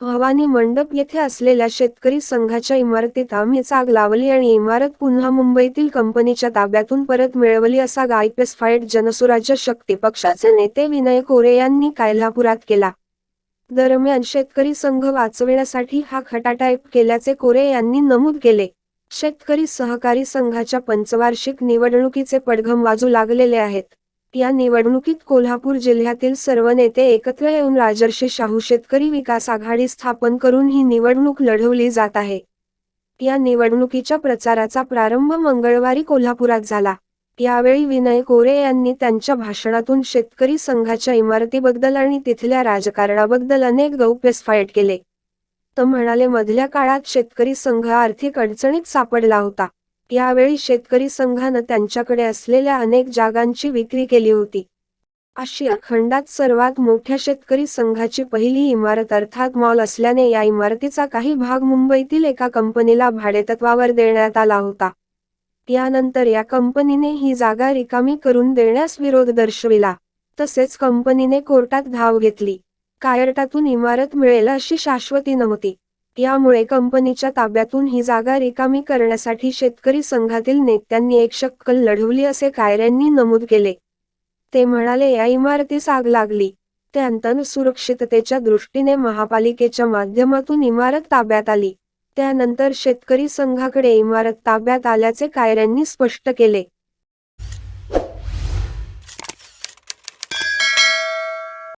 भवानी मंडप येथे असलेल्या शेतकरी संघाच्या इमारतीत आम्हीच आग लावली आणि इमारत पुन्हा मुंबईतील कंपनीच्या ताब्यातून परत मिळवली असा गायपेस्फाईड जनसुराज्य शक्ती पक्षाचे नेते विनय कोरे यांनी कायल्हापुरात केला. दरम्यान शेतकरी संघ वाचविण्यासाठी हा खटाटाईप केल्याचे कोरे यांनी नमूद केले. शेतकरी सहकारी संघाच्या पंचवार्षिक निवडणुकीचे पडघम वाजू लागलेले आहेत. या निवडणुकीत कोल्हापूर जिल्ह्यातील सर्व नेते एकत्र येऊन राजर्षी शाहू शेतकरी विकास आघाडी स्थापन करून ही निवडणूक लढवली जात आहे. या निवडणुकीच्या प्रचाराचा प्रारंभ मंगळवारी कोल्हापुरात झाला. यावेळी विनय कोरे यांनी त्यांच्या भाषणातून शेतकरी संघाच्या इमारतीबद्दल आणि तिथल्या राजकारणाबद्दल अनेक गौप्यस्फाईट केले. तर म्हणाले मधल्या काळात शेतकरी संघ आर्थिक अडचणीत सापडला होता. यावेळी शेतकरी संघानं त्यांच्याकडे असलेल्या अनेक जागांची विक्री केली होती. आशिया खंडात सर्वात मोठ्या शेतकरी संघाची पहिली इमारत अर्थात मॉल असल्याने या इमारतीचा काही भाग मुंबईतील एका कंपनीला भाडेतत्वावर देण्यात आला होता. यानंतर या कंपनीने ही जागा रिकामी करून देण्यास विरोध दर्शविला. तसेच कंपनीने कोर्टात धाव घेतली. कायरटातून इमारत मिळेल अशी शाश्वती नव्हती. यामुळे कंपनीच्या ताब्यातून ही जागा रिकामी करण्यासाठी शेतकरी संघातील नेत्यांनी एक शक्कल लढवली असे कायऱ्यांनी नमूद केले. ते म्हणाले या इमारतीस आग लागली. त्यानंतर सुरक्षिततेच्या दृष्टीने महापालिकेच्या माध्यमातून इमारत ताब्यात आली. त्यानंतर शेतकरी संघाकडे इमारत ताब्यात आल्याचे कायऱ्यांनी स्पष्ट केले.